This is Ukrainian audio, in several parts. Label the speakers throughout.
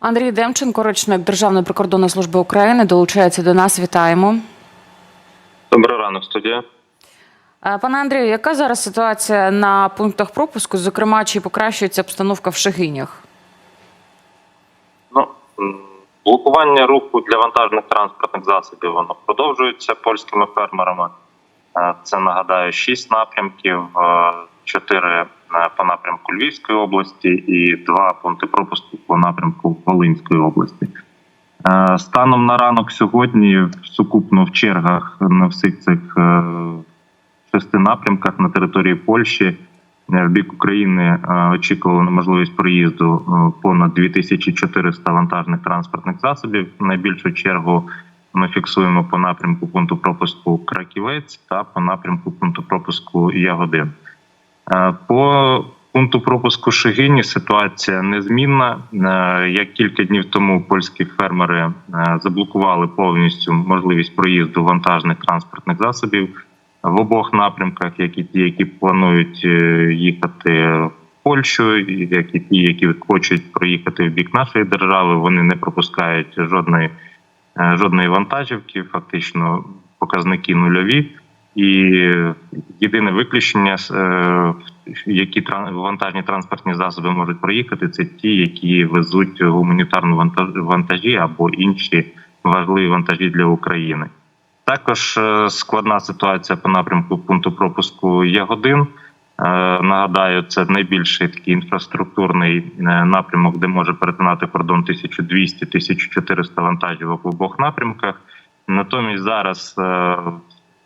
Speaker 1: Андрій Демченко, речник Державної прикордонної служби України, долучається до нас. Вітаємо.
Speaker 2: Добрий ранок, студія.
Speaker 1: Е, Пане Андрію, яка зараз ситуація на пунктах пропуску? Зокрема, чи покращується обстановка в Шагинях?
Speaker 2: Ну блокування руху для вантажних транспортних засобів воно продовжується польськими фермерами. Е, Це нагадаю шість напрямків, е, чотири по напрямку Львівської області і два пункти пропуску по напрямку Волинської області. Е, Станом на ранок сьогодні сукупно в чергах на всіх цих е, шести напрямках на території Польщі е, в бік України очікували на можливість проїзду понад 2400 вантажних транспортних засобів. Найбільшу чергу ми фіксуємо по напрямку пункту пропуску Краківець та по напрямку пункту пропуску Ягодин. Е, По пункту пропуску Шигині ситуація незмінна. Е, Як кілька днів тому польські фермери е, заблокували повністю можливість проїзду вантажних транспортних засобів в обох напрямках, які ті, які планують їхати в Польщу, як і ті, які хочуть проїхати в бік нашої держави, вони не пропускають жодної жодної вантажівки. Фактично показники нульові. І єдине виключення, е, які вантажні транспортні засоби можуть проїхати, це ті, які везуть гуманітарну вантажі або інші важливі вантажі для України. Також е, складна ситуація по напрямку пункту пропуску Ягодин. Е, Нагадаю, це найбільший такий інфраструктурний напрямок, де може перетинати кордон 1200-1400 вантажівок в обох напрямках. Натомість зараз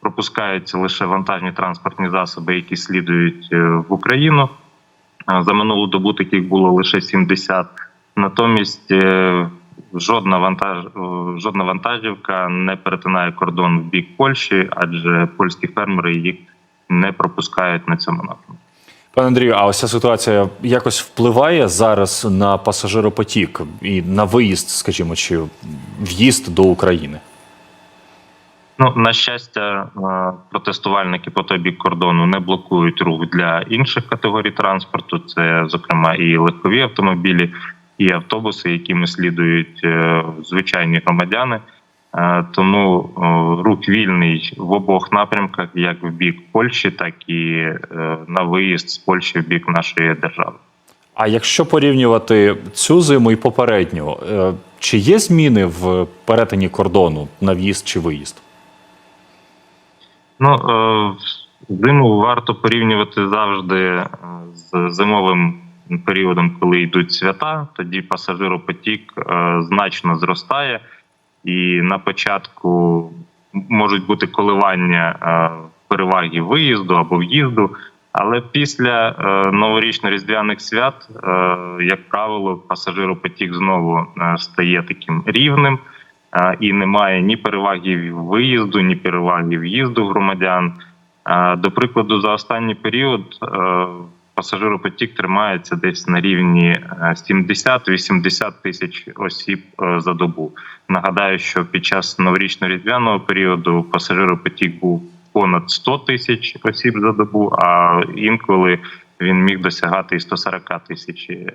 Speaker 2: пропускаються лише вантажні транспортні засоби, які слідують е, в Україну. За минулу добу таких було лише 70. Натомість е, жодна вантаж, е, жодна вантажівка не перетинає кордон в бік Польщі, адже польські фермери їх не пропускають на цьому напрямку.
Speaker 3: Пане Андрію, а ось ця ситуація якось впливає зараз на пасажиропотік і на виїзд, скажімо, чи в'їзд до України?
Speaker 2: Ну на щастя, е, протестувальники по той бік кордону не блокують рух для інших категорій транспорту. Це зокрема і легкові автомобілі, і автобуси, якими слідують е, звичайні громадяни. Е, Тому рух вільний в обох напрямках, як в бік Польщі, так і на виїзд з Польщі в бік нашої держави.
Speaker 3: А якщо порівнювати цю зиму і попередню, чи є зміни в перетині кордону на в'їзд чи виїзд?
Speaker 2: Ну е, зиму варто порівнювати завжди е, з зимовим періодом, коли йдуть свята. Тоді пасажиропотік е, значно зростає, і на початку можуть бути коливання переваги виїзду або в'їзду. Але після новорічно-різдвяних свят, як правило, пасажиропотік знову стає таким рівним і немає ні переваги виїзду, ні переваги в'їзду громадян. Е, До прикладу, за останній період е, пасажиропотік тримається десь на рівні е, 70-80 тисяч осіб е, за добу. Нагадаю, що під час новорічно-різдвяного періоду пасажиропотік був понад 100 тисяч осіб за добу, а інколи він міг досягати і 140 тисяч е,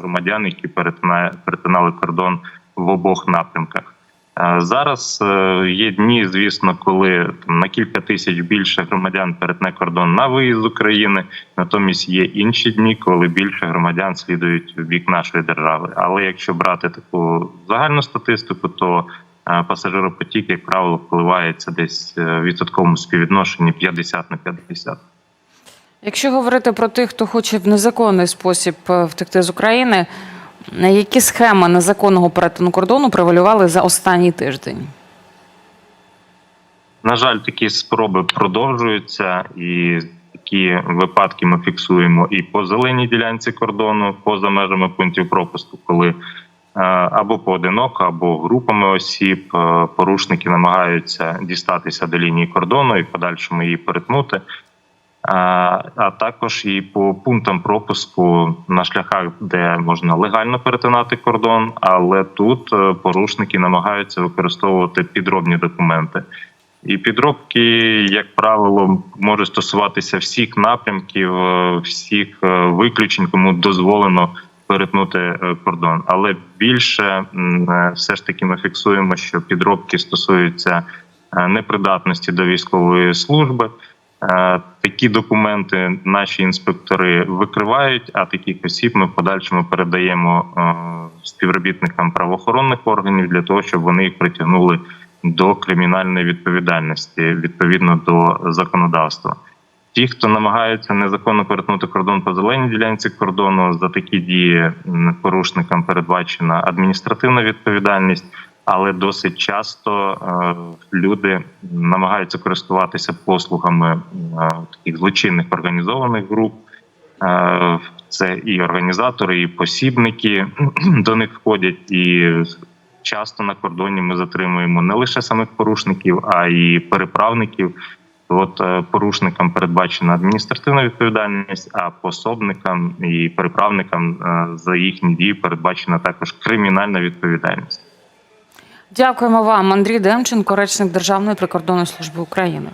Speaker 2: громадян, які перетина- перетинали кордон в обох напрямках. Е, Зараз е, є дні, звісно, коли на кілька тисяч більше громадян перетне кордон на виїзд з України. Натомість є інші дні, коли більше громадян слідують в бік нашої держави. Але якщо брати таку загальну статистику, то е, пасажиропотік, як правило, впливається десь в відсотковому співвідношенні 50 на 50.
Speaker 1: Якщо говорити про тих, хто хоче в незаконний спосіб втекти з України, які схеми незаконного перетину кордону превалювали за останній тиждень?
Speaker 2: На жаль, такі спроби продовжуються, і такі випадки ми фіксуємо і по зеленій ділянці кордону, поза межами пунктів пропуску, коли е, або поодиноко, або групами осіб е, порушники намагаються дістатися до лінії кордону і подальшому її перетнути. А, також і по пунктам пропуску на шляхах, де можна легально перетинати кордон, але тут е, порушники намагаються використовувати підробні документи. І підробки, як правило, можуть стосуватися всіх напрямків, е, всіх е, виключень, кому дозволено перетнути кордон. Але більше все ж таки ми фіксуємо, що підробки стосуються непридатності до військової служби. Е, Такі документи наші інспектори викривають, а таких осіб ми в подальшому передаємо е, співробітникам правоохоронних органів для того, щоб вони їх притягнули до кримінальної відповідальності відповідно до законодавства. Ті, хто намагається незаконно перетнути кордон по зеленій ділянці кордону, за такі дії порушникам передбачена адміністративна відповідальність, але досить часто е, люди намагаються користуватися послугами е, таких злочинних організованих груп. Е, Це і організатори, і посібники до них входять. І часто на кордоні ми затримуємо не лише самих порушників, а й переправників. От порушникам передбачена адміністративна відповідальність, а пособникам і переправникам за їхні дії передбачена також кримінальна відповідальність.
Speaker 1: Дякуємо вам, Андрій Демченко, речник Державної прикордонної служби України.